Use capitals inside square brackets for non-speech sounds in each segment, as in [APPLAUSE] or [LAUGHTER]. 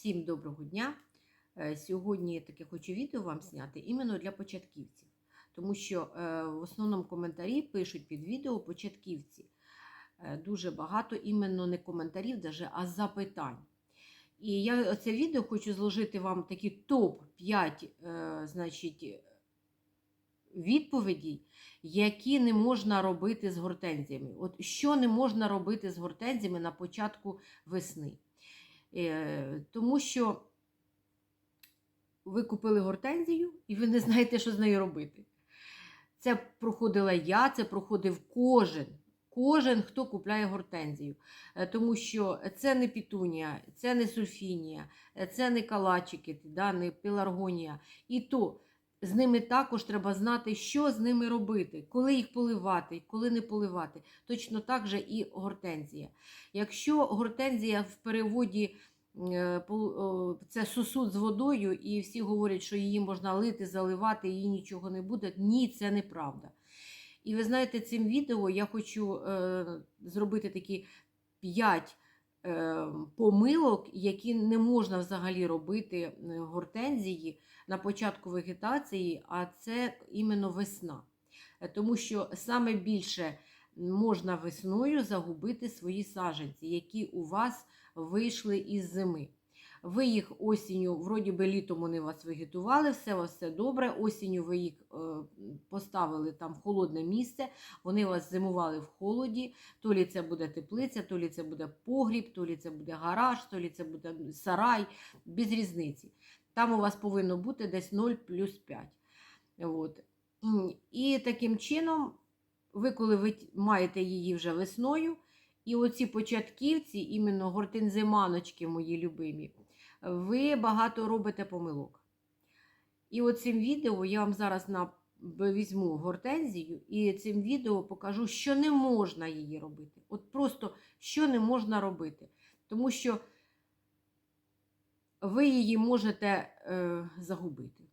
Всім доброго дня! Е, Сьогодні я таке хочу відео вам зняти іменно для початківців, тому що е, в основному коментарі пишуть під відео початківці. Е, Дуже багато іменно не коментарів, даже, а запитань. І я це відео хочу зложити вам такі топ-5 е, значить, відповідей, які не можна робити з гортензіями. От що не можна робити з гортензіями на початку весни. Е, Тому що ви купили гортензію і ви не знаєте, що з нею робити. Це проходила я, це проходив кожен. Кожен, хто купляє гортензію. Е, Тому що це не пітунія, це не сульфінія, е, це не калачики, да, не пеларгонія. І то з ними також треба знати, що з ними робити, коли їх поливати, коли не поливати. Точно так же і гортензія. Якщо гортензія в переводі е, це сосуд з водою, і всі говорять, що її можна лити, заливати, їй нічого не буде. Ні, це неправда. І ви знаєте, цим відео я хочу е, зробити такі 5 е, помилок, які не можна взагалі робити е, гортензії на початку вегетації, а це іменно весна. Е, Тому що саме більше можна весною загубити свої саженці, які у вас вийшли із зими. Ви їх осінню, вроді би літом вони вас вегетували, все все добре. Осінню ви їх е, поставили там в холодне місце, вони вас зимували в холоді. То лі це буде теплиця, то лі це буде погріб, то лі це буде гараж, то лі це буде сарай, без різниці. Там у вас повинно бути десь 0 плюс 5. От. І таким чином, ви коли ви маєте її вже весною, і оці початківці, іменно гортензиманочки мої любимі, ви багато робите помилок. І от цим відео я вам зараз на... візьму гортензію і цим відео покажу, що не можна її робити. От просто що не можна робити. Тому що ви її можете е, загубити.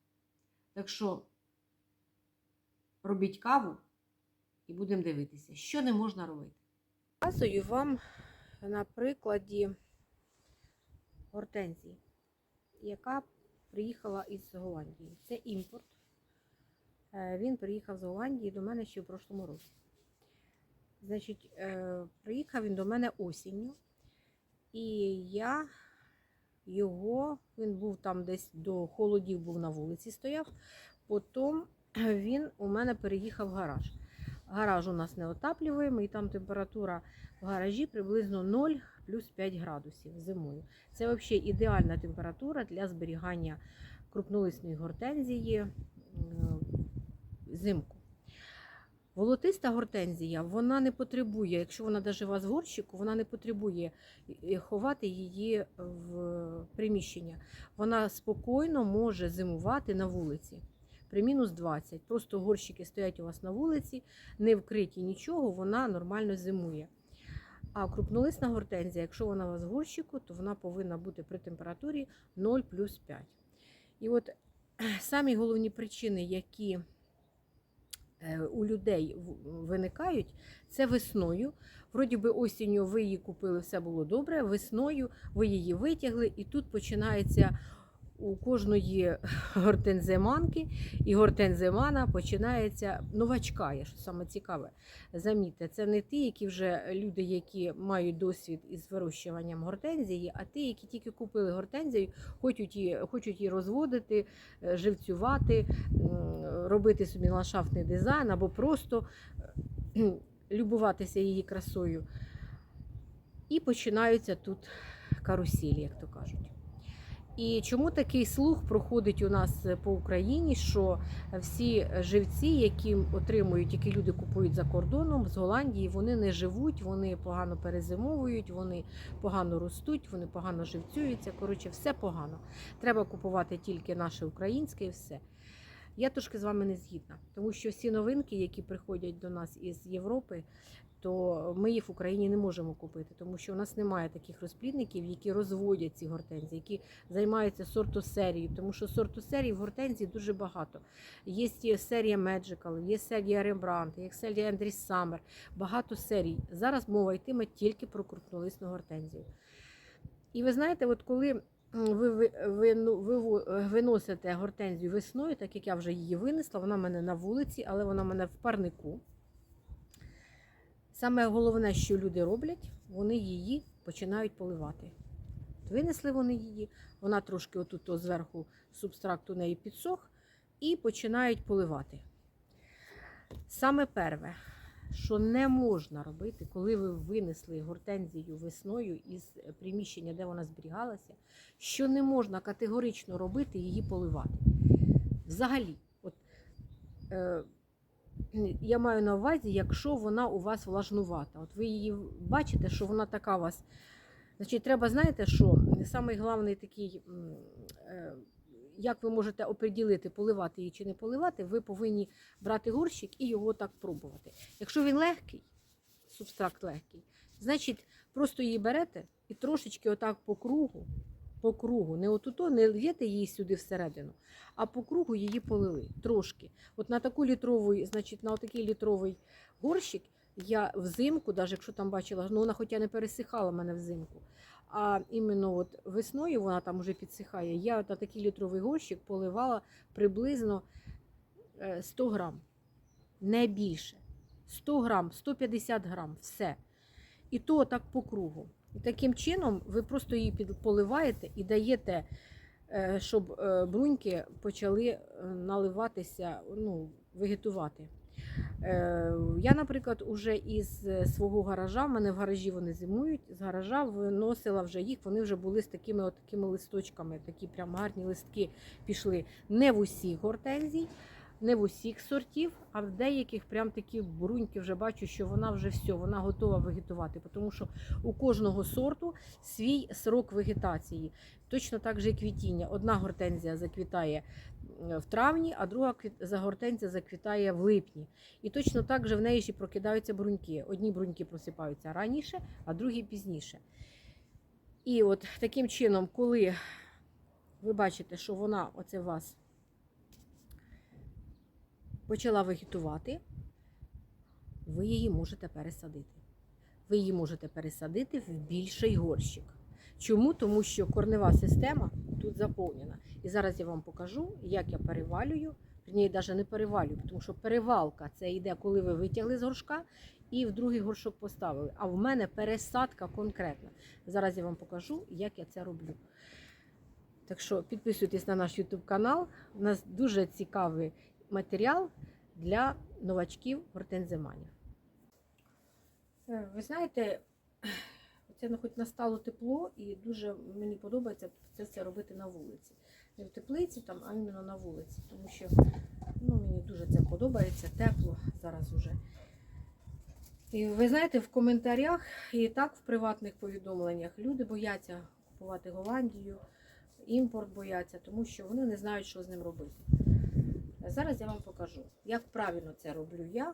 Так що робіть каву і будемо дивитися, що не можна робити. Показую вам на прикладі гортензії, яка приїхала із Голландії. Це імпорт. Е, Він приїхав з Голландії до мене ще в прошлому році. Значить, е, приїхав він до мене осінню, і я його, він був там десь до холодів, був на вулиці стояв. Потім [CLEARS THROAT] він у мене переїхав в гараж. Гараж у нас не отаплюємо, і там температура в гаражі приблизно 0 плюс 5 градусів зимою. Це взагалі ідеальна температура для зберігання крупнолисної гортензії взимку. Волотиста гортензія, вона не потребує, якщо вона у вас в горщику, вона не потребує е, ховати її в приміщення. Вона спокійно може зимувати на вулиці при мінус 20. Просто горщики стоять у вас на вулиці, не вкриті нічого, вона нормально зимує. А крупнолисна гортензія, якщо вона у вас в горщику, то вона повинна бути при температурі 0 плюс 5. І от [CLEARS THROAT] самі головні причини, які е, у людей виникають, це весною. Вроді би осінню ви її купили, все було добре. Весною ви її витягли, і тут починається у кожної гортенземанки і гортенземана починається новачкає, що саме цікаве. Замітьте, це не ті, які вже люди, які мають досвід із вирощуванням гортензії, а ті, які тільки купили гортензію, хочуть її, хочуть її розводити, е, живцювати, робити собі ландшафтний дизайн або просто е, любуватися її красою. І починаються тут каруселі, як то кажуть. І чому такий слух проходить у нас по Україні, що всі живці, які отримують, які люди купують за кордоном з Голландії, вони не живуть, вони погано перезимовують, вони погано ростуть, вони погано живцюються. Коротше, все погано. Треба купувати тільки наше українське і все. Я трошки з вами не згідна, тому що всі новинки, які приходять до нас із Європи, то ми їх в Україні не можемо купити, тому що у нас немає таких розплідників, які розводять ці гортензії, які займаються сортосерією, тому що сортосерій в гортензії дуже багато. Є серія Magical, є серія Rembrandt, є серія Andrew Summer, багато серій. Зараз мова йтиме тільки про крупнолисну гортензію. І ви знаєте, от коли ви, ви, ви, ну, ви виносите гортензію весною, так як я вже її винесла, вона в мене на вулиці, але вона в мене в парнику. Саме головне, що люди роблять, вони її починають поливати. Винесли вони її, вона трошки отут зверху субстракт у неї підсох, і починають поливати. Саме перше, що не можна робити, коли ви винесли гортензію весною із приміщення, де вона зберігалася, що не можна категорично робити її поливати. Взагалі, от, е, я маю на увазі, якщо вона у вас влажнувата. От ви її бачите, що вона така у вас. Значить, треба, знаєте, що самий такий, е, як ви можете оприділити, поливати її чи не поливати, ви повинні брати горщик і його так пробувати. Якщо він легкий, субстракт легкий, значить просто її берете і трошечки отак по кругу, по кругу, не отуто, не л'єте її сюди всередину, а по кругу її полили трошки. От на таку літрову, значить, на отакий літровий горщик я взимку, навіть якщо там бачила, ну вона хоча не пересихала мене взимку. А іменно от весною вона там вже підсихає. Я на такий літровий горщик поливала приблизно е, 100 грам, не більше. 100 грам, 150 грам, все. І то так по кругу. І таким чином ви просто її під- поливаєте і даєте, е, щоб е, бруньки почали е, наливатися, ну, вегетувати. Я, наприклад, уже із свого гаража, в мене в гаражі вони зимують, з гаража виносила вже їх, вони вже були з такими, от такими листочками, такі прям гарні листки пішли не в усіх гортензій, не в усіх сортів, а в деяких прям такі бруньки вже бачу, що вона вже все, вона готова вегетувати, тому що у кожного сорту свій срок вегетації. Точно так же і квітіння. Одна гортензія заквітає в травні, а друга гортензія заквітає в липні. І точно так же в неї ще прокидаються бруньки. Одні бруньки просипаються раніше, а другі пізніше. І от таким чином, коли ви бачите, що вона оце вас почала вегетувати, ви її можете пересадити. Ви її можете пересадити в більший горщик. Чому? Тому що корнева система тут заповнена. І зараз я вам покажу, як я перевалюю. Ні, навіть не перевалюю, тому що перевалка це йде, коли ви витягли з горшка і в другий горшок поставили. А в мене пересадка конкретна. Зараз я вам покажу, як я це роблю. Так що підписуйтесь на наш YouTube канал. У нас дуже цікавий матеріал для новачків гортензиманів. Е, Ви знаєте, це ну, хоч настало тепло, і дуже мені подобається це все робити на вулиці. Не в теплиці, там, а іменно на вулиці. Тому що ну, мені дуже це подобається, тепло зараз уже. І ви знаєте, в коментарях і так в приватних повідомленнях люди бояться купувати Голландію, імпорт бояться, тому що вони не знають, що з ним робити. Зараз я вам покажу, як правильно це роблю я.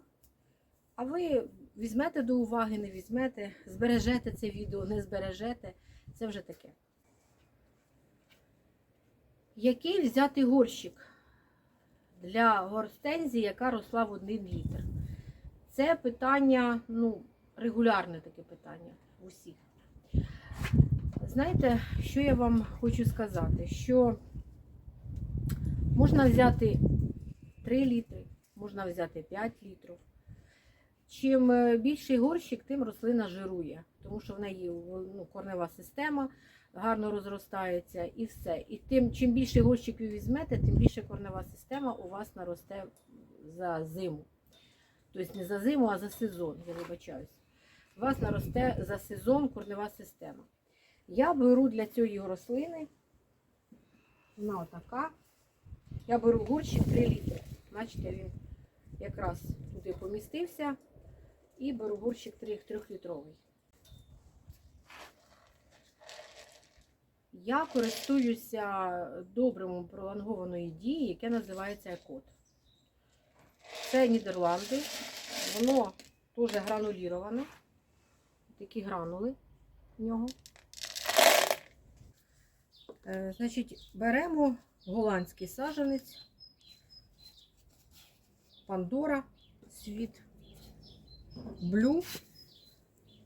А ви візьмете до уваги, не візьмете, збережете це відео, не збережете. Це вже таке. Який взяти горщик для гортензії, яка росла в один літр? Це питання, ну, регулярне таке питання в усіх. Знаєте, що я вам хочу сказати? Що можна взяти 3 літри, можна взяти 5 літрів. Чим е, більший горщик, тим рослина жирує, тому що в неї ну, корнева система гарно розростається і все. І тим, чим більший горщик ви візьмете, тим більше корнева система у вас наросте за зиму. Тобто не за зиму, а за сезон, я вибачаюсь. У вас наросте за сезон корнева система. Я беру для цієї рослини, вона отака. Я беру горщик 3 літри. Бачите, він якраз туди помістився. І беру горщик 3-літровий. Я користуюся добривом пролонгованої дії, яке називається Екот. Це Нідерланди. Воно дуже грануліроване. Такі гранули в нього. Е, Значить, беремо голландський саджанець, Пандора, світ, блю.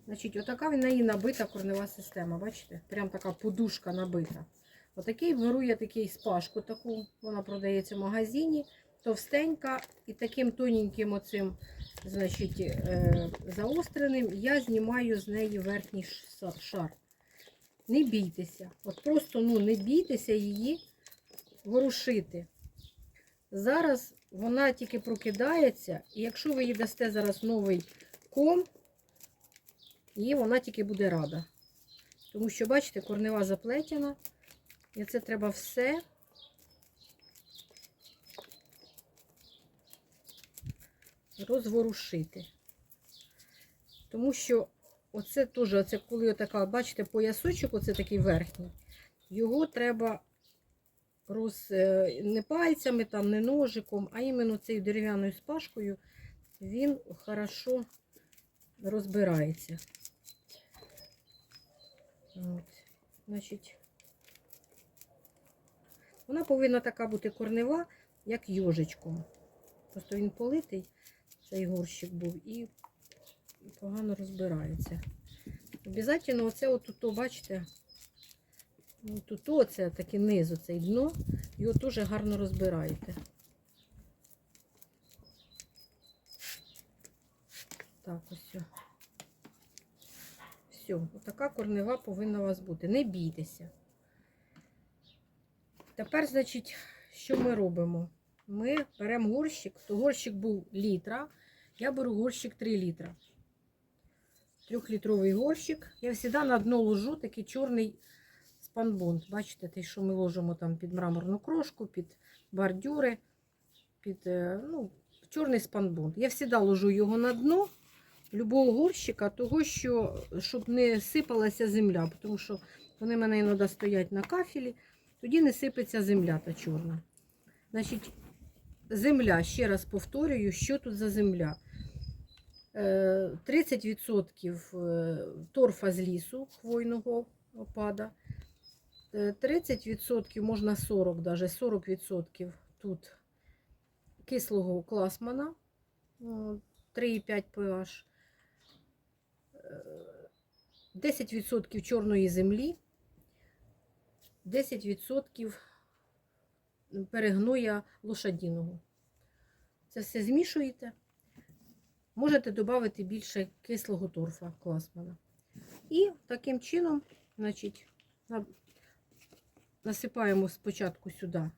Значить, отака в неї набита корнева система. Бачите? Прям така подушка набита. Отакий беру я такий спашку, таку, вона продається в магазині, товстенька і таким тоненьким оцим, значить, е, заостреним, я знімаю з неї верхній шар. Не бійтеся. От просто ну, не бійтеся її ворушити. Зараз вона тільки прокидається, і якщо ви їй дасте зараз новий ком, їй вона тільки буде рада. Тому що, бачите, корнева заплетена. І це треба все розворушити. Тому що оце теж, оце коли отака, бачите, поясочок, оце такий верхній, його треба роз, е, не пальцями, там, не ножиком, а іменно цією дерев'яною спашкою він хорошо розбирається. От. Значить, вона повинна така бути корнева, як йожичком. Просто він политий, цей горщик був, і погано розбирається. Обязательно оце отут, бачите, тут оце такий низ, оцей дно, його теж гарно розбираєте. Так, ось. все. Все, отака корнева повинна у вас бути. Не бійтеся. Тепер, значить, що ми робимо? Ми беремо горщик, то горщик був літра, я беру горщик 3 літра. Трьохлітровий горщик. Я завжди на дно ложу такий чорний спанбонд. Бачите, те, що ми ложимо там під мраморну крошку, під бордюри, під е, ну, чорний спанбонд. Я завжди ложу його на дно любого горщика, того, що, щоб не сипалася земля, тому що вони мене іноді стоять на кафелі, тоді не сипеться земля та чорна. Значить, земля, ще раз повторюю, що тут за земля. Е, 30% е, торфа з лісу хвойного опада. Е, 30%, можна 40, даже 40% тут кислого класмана 3,5 pH. Е, 10% чорної землі, 10% перегноя лошадіного. Це все змішуєте. Можете додати більше кислого торфа класмана. І таким чином, значить, на- насипаємо спочатку сюди,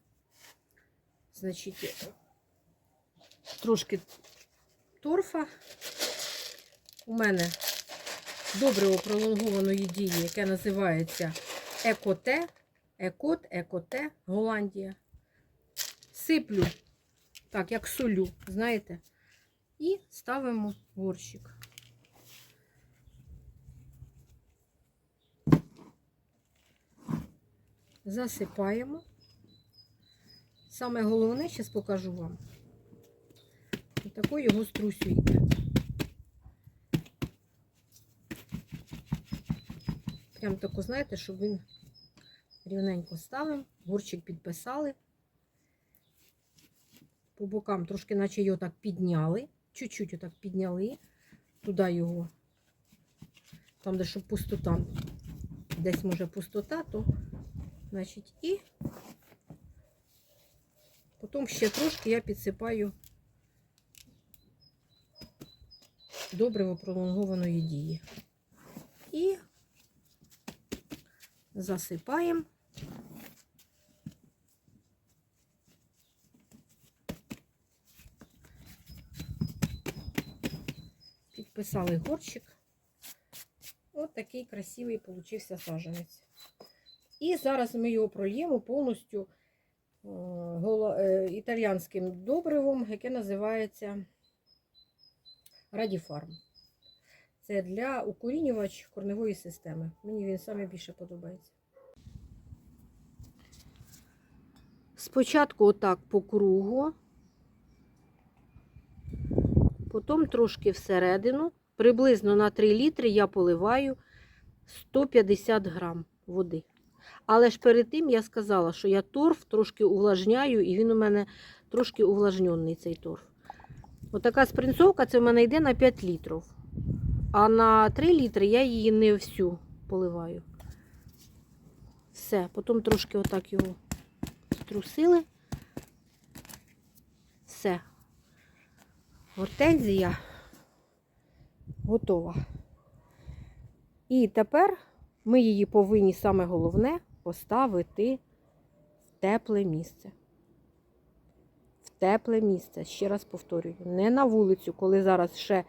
значить, трошки торфа. У мене добриво пролонгованої дії, яке називається Екоте, Екот, Екоте, Голландія. Сиплю, так, як солю, знаєте, і ставимо горщик. Засипаємо. Саме головне, зараз покажу вам. Отако його струсюйте. Прям тако, знаєте, щоб він рівненько ставив, горщик підписали. По бокам трошки, наче його так підняли. Чуть-чуть отак підняли. Туди його. Там, де щоб пустота. Десь може пустота, то, значить, і потім ще трошки я підсипаю добриво пролонгованої дії. І засипаємо. Підписали горщик. Ось такий красивий получився саженець. І зараз ми його прольємо повністю е, е, італіянським добривом, яке називається Радіфарм. Це для укорінювач корневої системи. Мені він саме більше подобається. Спочатку отак по кругу, потім трошки всередину. Приблизно на 3 літри я поливаю 150 грам води. Але ж перед тим я сказала, що я торф трошки увлажняю, і він у мене трошки увлажнений цей торф. Отака спринцовка це в мене йде на 5 літрів. А на 3 літри я її не всю поливаю. Все, потім трошки отак його струсили. Все. Гортензія готова. І тепер ми її повинні, саме головне, поставити в тепле місце. В тепле місце, ще раз повторюю, не на вулицю, коли зараз ще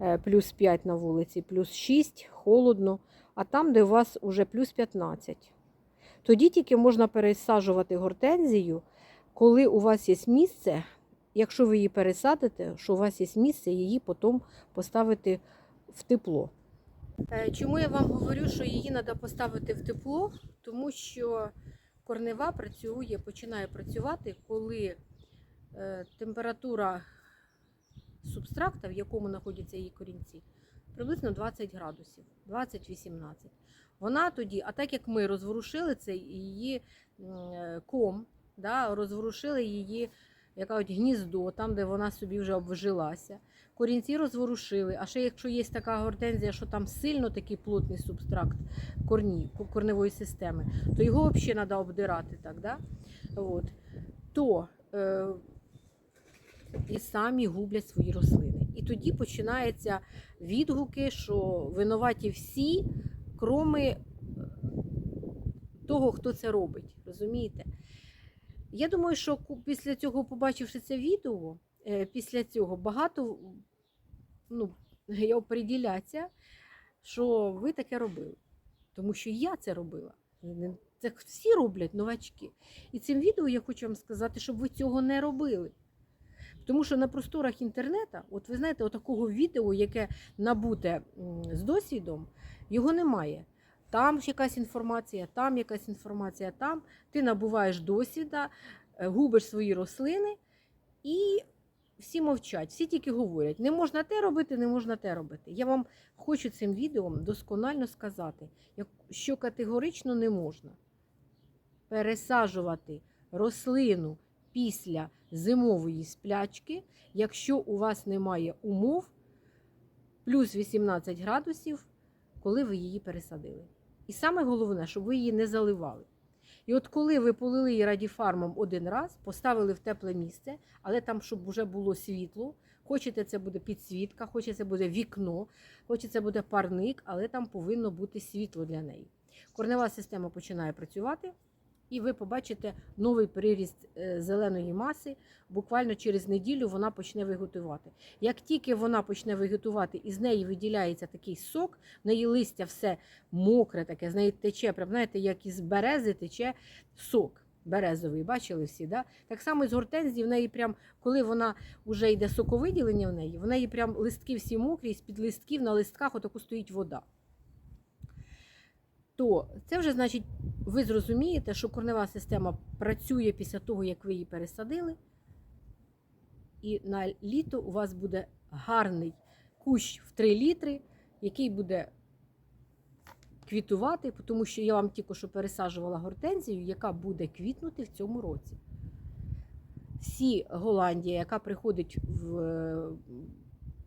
е, плюс 5 на вулиці, плюс 6, холодно, а там, де у вас вже плюс 15. Тоді тільки можна пересаджувати гортензію, коли у вас є місце, якщо ви її пересадите, що у вас є місце її потім поставити в тепло. Е, Чому я вам говорю, що її треба поставити в тепло? Тому що корнева працює, починає працювати, коли е, температура субстракта, в якому знаходяться її корінці, приблизно 20 градусів, 20-18. Вона тоді, а так як ми розворушили цей її е, ком, да, розворушили її яка от гніздо, там, де вона собі вже обжилася. Корінці розворушили. А ще якщо є така гортензія, що там сильно такий плотний субстракт корні, корневої системи, то його взагалі треба обдирати. Так, да? От. То е, і самі гублять свої рослини. І тоді починаються відгуки, що винуваті всі, кроме того, хто це робить. Розумієте? Я думаю, що після цього, побачивши це відео, е, після цього багато ну, я оприділяться, що ви таке робили. Тому що я це робила. Це всі роблять новачки. І цим відео я хочу вам сказати, щоб ви цього не робили. Тому що на просторах інтернету, от ви знаєте, отакого відео, яке набуте з досвідом, його немає. Там якась інформація, там якась інформація, там ти набуваєш досвіда, е, губиш свої рослини і всі мовчать, всі тільки говорять, не можна те робити, не можна те робити. Я вам хочу цим відео досконально сказати, що категорично не можна пересаджувати рослину після зимової сплячки, якщо у вас немає умов плюс 18 градусів, коли ви її пересадили. І саме головне, щоб ви її не заливали. І от коли ви полили її радіфармом один раз, поставили в тепле місце, але там, щоб вже було світло, хочете, це буде підсвітка, хочете, це буде вікно, хочете, це буде парник, але там повинно бути світло для неї. Корнева система починає працювати, і ви побачите новий приріст е, зеленої маси. Буквально через неділю вона почне вегетувати. Як тільки вона почне вегетувати, і з неї виділяється такий сок, в неї листя все мокре, таке, з неї тече, прям, знаєте, як із берези тече сок березовий. Бачили всі? Да? Так само і з гортензії, в неї прям, коли вона вже йде соковиділення в неї, в неї прям листки всі мокрі, і з-під листків на листках отаку стоїть вода. То це вже значить, ви зрозумієте, що корнева система працює після того, як ви її пересадили. І на літо у вас буде гарний кущ в 3 літри, який буде квітувати, тому що я вам тільки що пересаджувала гортензію, яка буде квітнути в цьому році. Всі Голландія, яка приходить в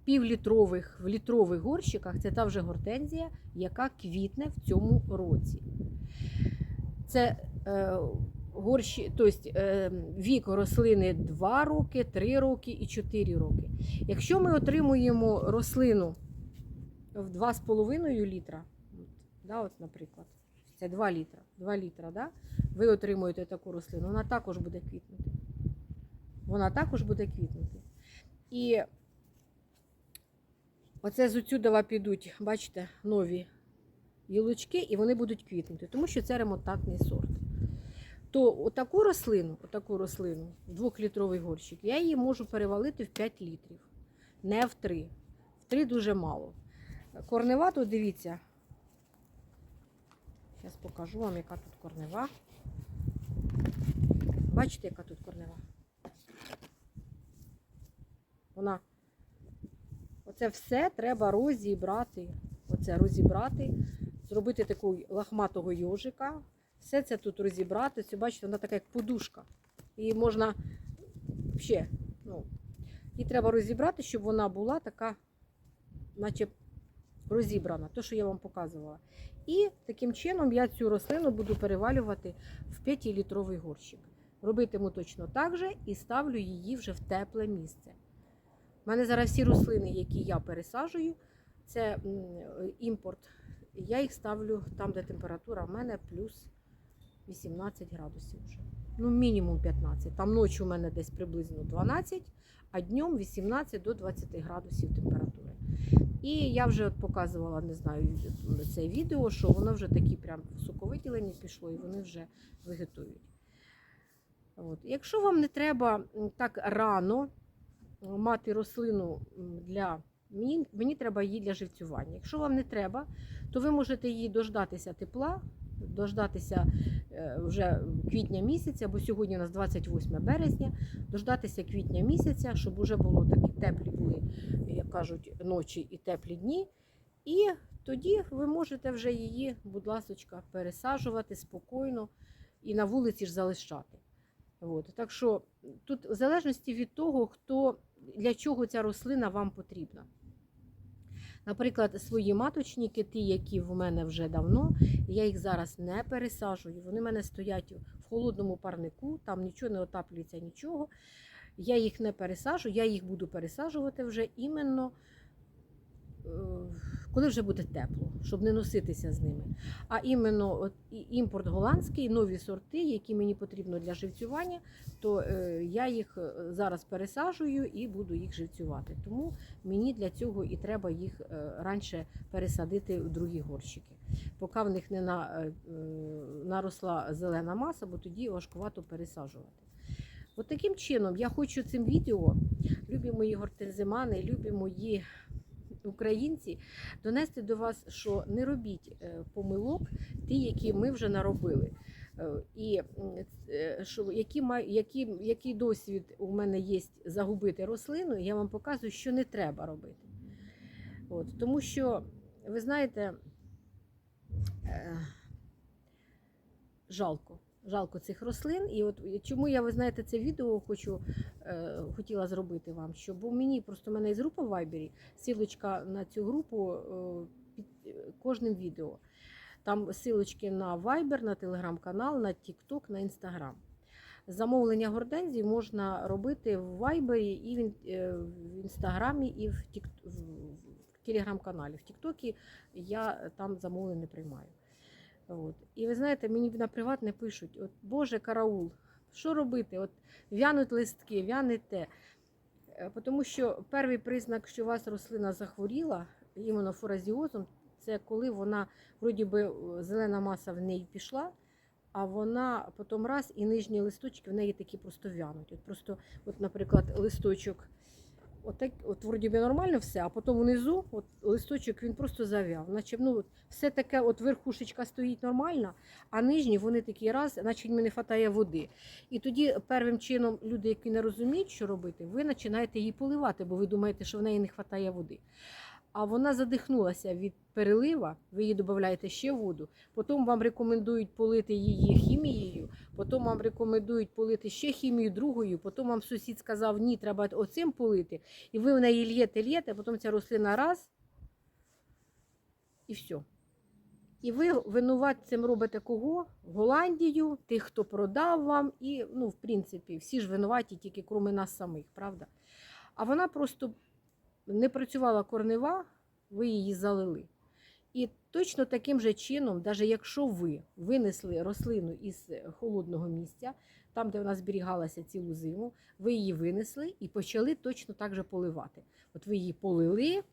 півлітрових, в літрових горщиках, це та вже гортензія, яка квітне в цьому році. Це е, горщі, тобто, е, вік рослини 2 роки, 3 роки і 4 роки. Якщо ми отримуємо рослину в 2,5 літра, да, от, наприклад, це 2 літра, 2 літра, да, ви отримуєте таку рослину, вона також буде квітнути. Вона також буде квітнути. І оце з отсюдова підуть, бачите, нові гілочки, і вони будуть квітнути, тому що це ремонтантний сорт. То отаку рослину, отаку рослину, двохлітровий горщик, я її можу перевалити в 5 літрів, не в 3. В 3 дуже мало. Корнева, то дивіться. Зараз покажу вам, яка тут корнева. Бачите, яка тут корнева? Вона. Оце все треба розібрати. Оце розібрати, зробити такого лахматого йожика. Все це тут розібрати. Це, бачите, вона така як подушка. Її можна ще, ну, її треба розібрати, щоб вона була така, наче розібрана, то, що я вам показувала. І таким чином я цю рослину буду перевалювати в 5-літровий горщик. Робитиму точно так же і ставлю її вже в тепле місце. У мене зараз всі рослини, які я пересаджую, це імпорт. Я їх ставлю там, де температура в мене плюс 18 градусів вже. Ну, мінімум 15. Там ночі у мене десь приблизно 12, а днем 18 до 20 градусів температури. І я вже показувала, не знаю, це відео, що воно вже такі прям соковиділення пішло, і вони вже вегетують. От. Якщо вам не треба так рано мати рослину для мені треба її для живцювання. Якщо вам не треба, то ви можете її дождатися тепла, дождатися е, вже квітня місяця, бо сьогодні у нас 28 березня, дождатися квітня місяця, щоб вже було такі теплі були, як кажуть, ночі і теплі дні. І тоді ви можете вже її, будь ласочка, пересаджувати спокійно і на вулиці ж залишати. От. Так що тут в залежності від того, хто для чого ця рослина вам потрібна. Наприклад, свої маточники, ті, які в мене вже давно, я їх зараз не пересаджую. Вони в мене стоять в холодному парнику, там нічого не отаплюється, нічого. Я їх не пересажу, я їх буду пересаджувати вже іменно е, коли вже буде тепло, щоб не носитися з ними. А іменно от, імпорт голландський, нові сорти, які мені потрібно для живцювання, то е, я їх е, зараз пересаджую і буду їх живцювати. Тому мені для цього і треба їх е, раніше пересадити в другі горщики. Поки в них не на, е, е, наросла зелена маса, бо тоді важкувато пересаджувати. От таким чином я хочу цим відео, любі мої гортензимани, любі мої українці, донести до вас, що не робіть е, помилок, ті, які ми вже наробили. Е, І е, що, які, які, який досвід у мене є загубити рослину, я вам показую, що не треба робити. От, тому що, ви знаєте, жалко. Жалко цих рослин. І от чому я, ви знаєте, це відео хочу, е, хотіла зробити вам, що бо мені просто в мене є група в Вайбері, силочка на цю групу е, під е, кожним відео. Там силочки на Viber, на телеграм-канал, на TikTok, на Instagram. Замовлення гортензій можна робити в Вайбері і в, е, інстаграмі, і в, телеграм-каналі. В Тіктокі я там замовлення приймаю. От. І ви знаєте, мені на приватне пишуть: от Боже, караул, що робити? От в'януть листки, в'яне те. Е, Тому що перший признак, що у вас рослина захворіла, іменно фуразіозом, це коли вона, вроді би, е, зелена маса в неї пішла, а вона потім раз і нижні листочки в неї такі просто в'януть. От просто, от, наприклад, листочок, от, так, от вроді би нормально все, а потім внизу от, листочок він просто зав'яв. Наче ну, от все таке, от верхушечка стоїть нормально, а нижні вони такі раз, наче їм не вистачає води. І тоді первим чином люди, які не розуміють, що робити, ви починаєте її поливати, бо ви думаєте, що в неї не вистачає води. А вона задихнулася від перелива, ви їй додаєте ще воду, потім вам рекомендують полити її хімією, потім вам рекомендують полити ще хімію другою, потім вам сусід сказав, ні, треба оцим полити. І ви в неї л'єте, л'єте, потім ця рослина раз і все. І ви винуватцем робите кого? Голландію, тих, хто продав вам, і, ну, в принципі, всі ж винуваті, тільки крім нас самих, правда? А вона просто не працювала корнева, ви її залили. І точно таким же чином, навіть якщо ви винесли рослину із холодного місця, там, де вона зберігалася цілу зиму, ви її винесли і почали точно так же поливати. От ви її полили,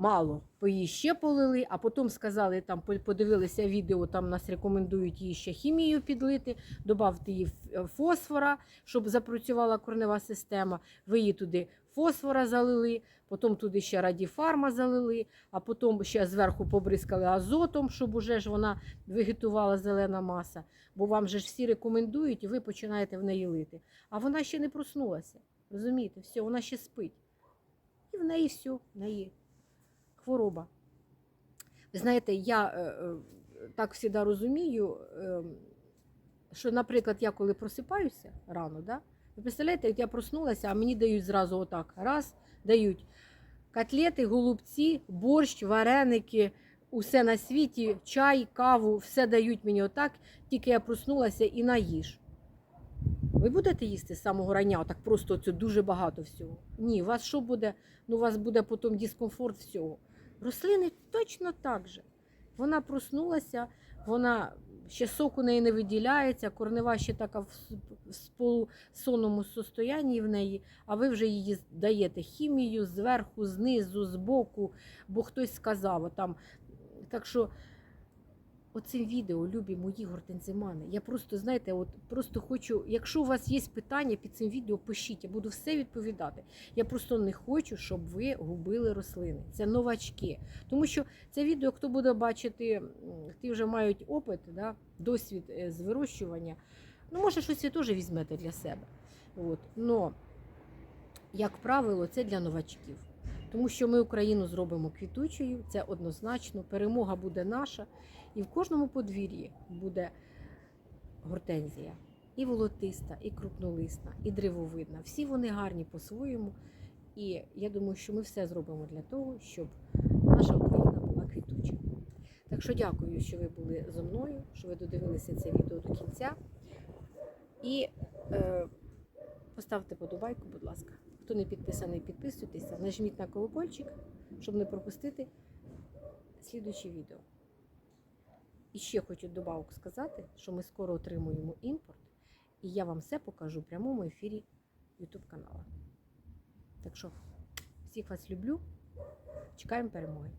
мало, ви її ще полили, а потім сказали, там подивилися відео, там нас рекомендують її ще хімією підлити, додавте її ф- фосфора, щоб запрацювала корнева система. Ви її туди фосфора залили, потім туди ще радіфарма залили, а потім ще зверху побризкали азотом, щоб уже ж вона вегетувала зелена маса. Бо вам же ж всі рекомендують, і ви починаєте в неї лити. А вона ще не проснулася. Розумієте, все, вона ще спить. І в неї все, в неї хвороба. Ви знаєте, я е, е, так завжди розумію, е, що, наприклад, я коли просипаюся рано, да, ви представляєте, от я проснулася, а мені дають зразу отак. Раз, дають котлети, голубці, борщ, вареники, усе на світі, чай, каву, все дають мені отак, тільки я проснулася і наїж. Ви будете їсти з самого рання, так просто це дуже багато всього. Ні, у вас що буде? Ну, у вас буде потім дискомфорт всього. Рослини точно так же. Вона проснулася, вона ще сок у неї не виділяється, корнева ще така в с- полусонному состоянні в неї, а ви вже її даєте хімію зверху, знизу, збоку, бо хтось сказав там. Так що оцим відео, любі мої гортензимани, я просто, знаєте, от просто хочу, якщо у вас є питання під цим відео, пишіть, я буду все відповідати. Я просто не хочу, щоб ви губили рослини. Це новачки. Тому що це відео, хто буде бачити, ті вже мають опит, да, досвід е, з вирощування. Ну, може, щось ви теж візьмете для себе. От. Но, як правило, це для новачків. Тому що ми Україну зробимо квітучою, це однозначно, перемога буде наша. І в кожному подвір'ї буде гортензія. І волотиста, і крупнолисна, і древовидна. Всі вони гарні по-своєму. І я думаю, що ми все зробимо для того, щоб наша Україна була квітуча. Так що дякую, що ви були зі мною, що ви додивилися це відео до кінця. І е, поставте подобайку, будь ласка. Хто не підписаний, підписуйтеся, нажміть на колокольчик, щоб не пропустити слідуючі відео. І ще хочу добавку сказати, що ми скоро отримуємо імпорт, і я вам все покажу в прямому ефірі YouTube каналу. Так що всіх вас люблю, чекаємо перемоги.